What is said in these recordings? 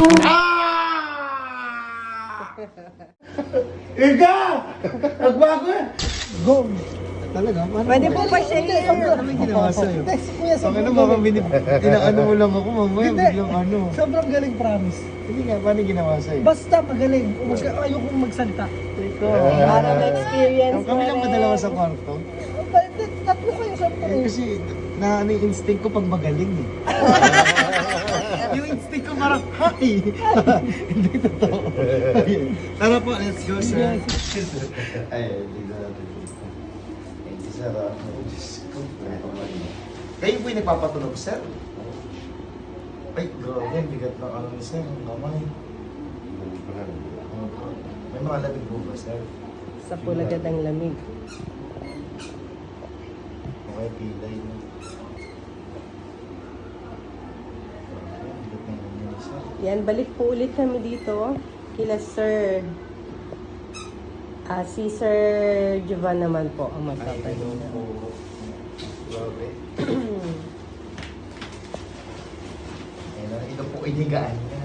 Ah! Ika! Nagbago eh! Go! Talaga? Paano Pwede po pa share. Ano may ginawa sa'yo? Guys, kuya, Sa akin sobrang baka galing. binib... Inaano mo lang ako mamaya Hindi. biglang ano. Sobrang galing, promise. Hindi nga, paano ginawa sa'yo? Basta magaling. Ka- Ayokong magsalita. Ito. Para ma-experience Ang kami lang mo ba rin. dalawa sa kwarto? Bakit? Tatlo kayo sa Eh, kasi na ano yung instinct ko pag magaling eh. parang, hi! Hindi totoo. Tara po, let's go sir. Ay, hindi na natin. Thank you, sir. ah. Diyos ko. Kayo po yung nagpapatunog, sir? Ay, grabe. Bigat ng ano ni sir. Ang kamay. May mga labig po ba, sir? Sa pulagad ang lamig. Okay, pilay. no? Grabe, ang bigat ng ano ni sir. Yan, balik po ulit kami dito. Kila Sir. Ah, si Sir Jovan naman po ang po. Grabe. Ito po ay higaan niya.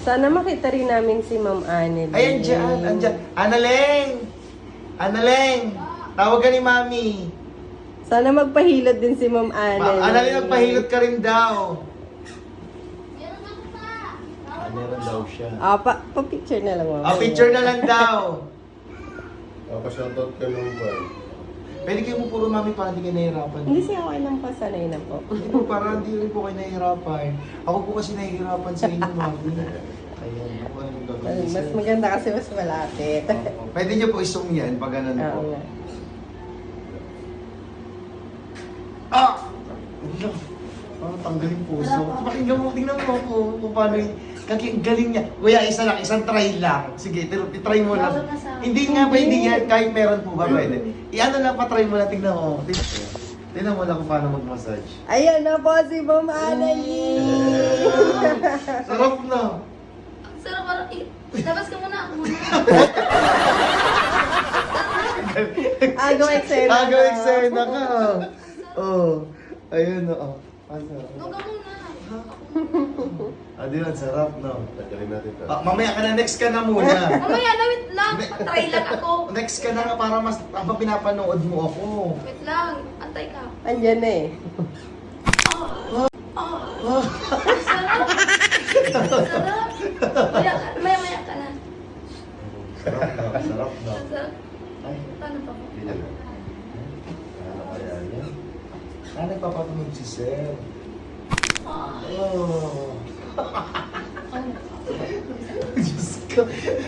Sana makita rin namin si Ma'am Anneli. Ay, andyan, andyan. Analeng! Analeng! Tawag ka ni Mami. Sana magpahilot din si Ma'am Anneli. Ma- Analeng, nagpahilot ka rin daw. Meron daw siya. Ah, pa, pa-picture na lang. Ah, picture na lang daw. Papashoutout ka nung ba? Pwede kayo puro mami para hindi kayo nahihirapan. Hindi siya okay lang pa, sanay na po. Hindi po, para hindi rin po kayo nahihirapan. Ako po kasi nahihirapan sa inyo, mami. Ayan, ako ano gagawin Mas maganda kasi mas malapit. Oo. Pwede niyo po isong yan pag ganun po. Oo nga. Ah! Ano? Parang tanggalin puso. Pakinggan mo, tingnan mo ako kung paano yung... Kaki, ang galing niya. Kuya, isa lang, isang try lang. Sige, pero try mo lang. Hindi nga pwede yan, kahit meron po ba pwede. I-ano lang, patry mo lang, tingnan mo. Tingnan, tingnan mo lang kung paano mag-massage. Ayan na po si Ma'am Anneli! Sarap na. Sarap parang, labas ka muna, ako muna. Agaw eksena. Agaw eksena ka. Oh. Ayun, oh. Ang sarap. Doon ka muna. Ah, di lang, sarap, no? Tagalin natin ito. Ah, mamaya ka na, next ka na muna. Mamaya na, wait lang. Patry lang ako. Next ka na nga para mas habang pinapanood mo ako. Wait lang, antay ka. Andyan na eh. Sarap. Sarap. Maya, ka- maya, maya ka na. Sarap na, sarap na. Ang sarap. Ay, Paano pa po? Hindi na. ano kaya yan? Ah, nagpapatunog si Sir. Oh. Diyos ko.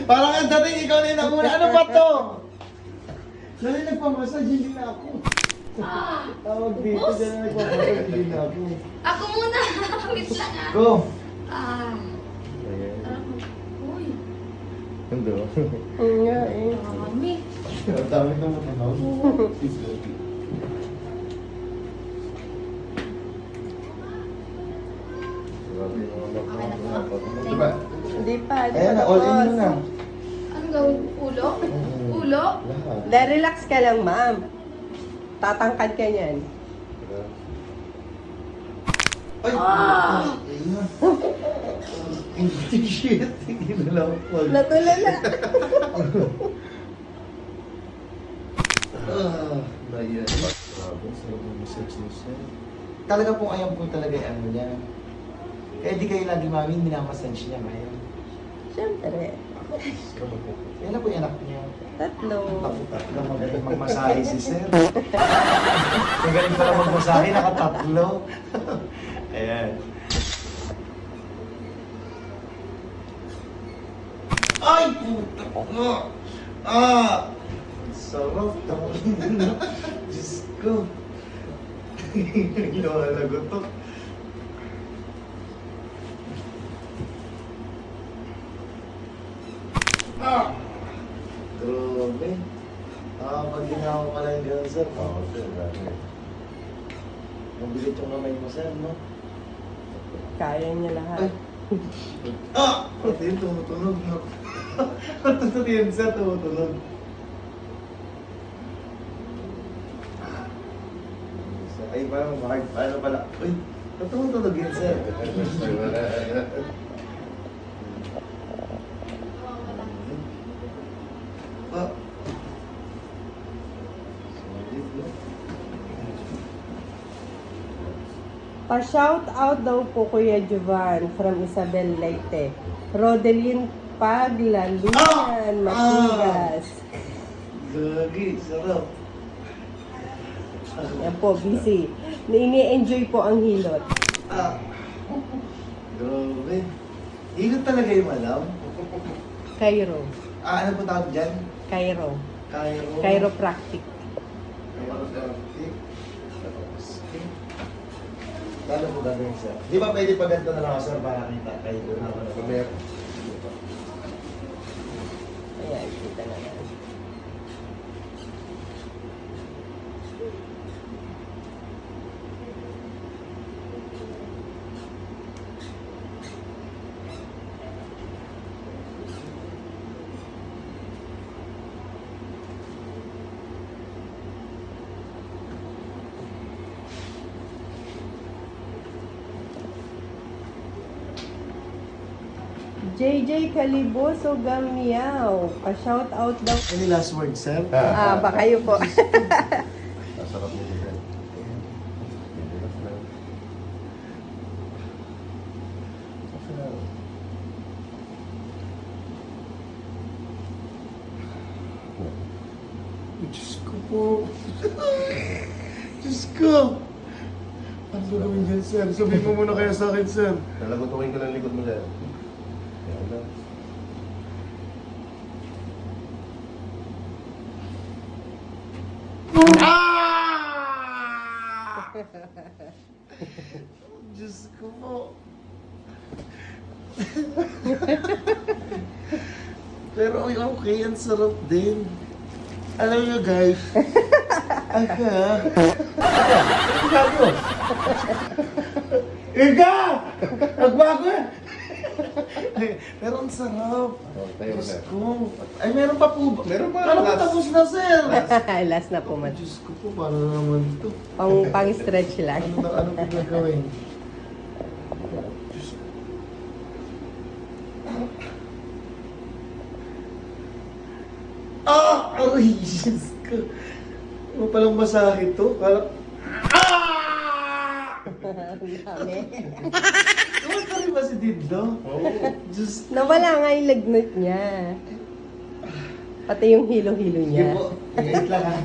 Parang ang dating ikaw na yung. Ano ba to? Dali nagpamassage, hindi na ako. Tawag dito, dali nagpamassage, hindi na ako. Ako muna. wait lang ah. Go! Ah. Ayan. Sarap. Uy. Nga eh. Mami. Ang dami na mo tunog. Grabe yung mga mga- Diba? Hindi pa. di Ayan na, pa all in mo na. Anong gawin? Ulo? Ulo? Lahat. De, relax ka lang, ma'am. Tatangkad ka niyan. Ay! Ah! Shit. Lang po. Natulala. Ah, Bayan. Grabe. Sir. Talaga po ayan po talaga yung ano niya. Kaya di kayo lagi mami minamassage niya ngayon. Siyempre. Na po yung anak niya. Tatlo. Tatlo magaling magmasahe si Sir. Magaling pala magmasahe, nakatatlo. Ayan. Ay! Puta ko! Ah! Sarap. Diyos ko. Nawalago to. Ah! Grabe. Ah, pag ginawa pala yung ganun, sir. Oo, sir. grabe. Mabigat yung kamay mo, sir, no? Kaya niya lahat. Ay. Ah! Pati yun, tumutunog, no? Tumutunog yun, sir, tumutunog. Ay, parang hard. Paano pala? Uy, tumutunog yun, sir. pa. Pa-shout out daw po Kuya Jovan from Isabel Leyte. Rodeline Paglalunan, oh! Matigas. Gagi, sarap. Yan po, busy. Ini-enjoy po ang hilot. Ah. Grabe. Hilot talaga yung alam. Cairo. Ah, ano po tawag dyan? Cairo. Cairo. Chiropractic. Paano po gagawin sir? Di ba pwede pa ganito na lang sir para kita kayo doon ako na. Ayan, kita na lang. JJ Caliboso Gamiao. Pa-shout out daw. Any last word sir? Ah, ba kayo po? Masarap lang. Diyos ko po. Diyos ko. Ano gagawin dyan sir? Sabihin mo muna kaya sa akin sir. Lalagutukin ko lang likod mo sir. Lang. Ah! Diyos ko po. Pero ay, okay, ang sarap din. Alam niyo guys, aga. Nagbago. Iga! Nagbago eh. Pero ang sarap. Oh, tayo Diyos sir. ko. Ay, meron pa po ba? Meron pa. Kala ko Last. tapos na, sir. Last na po, man. Diyos ko po, paano naman ito? Pang, pang-stretch lang. Ano, ano po gagawin? Ah! Ay, Diyos ko. Ano palang masahe to? Kala... Ah! Dami. Ano pa rin ba si Dindo? Oo. Diyos Nawala nga yung lagnat niya. Pati yung hilo-hilo Sige niya. po. Wait lang ha.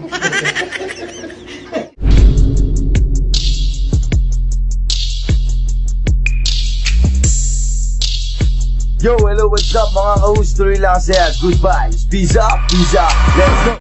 Yo, hello, what's up mga ka-host? Kasi at goodbye. Peace up, peace up. Let's go!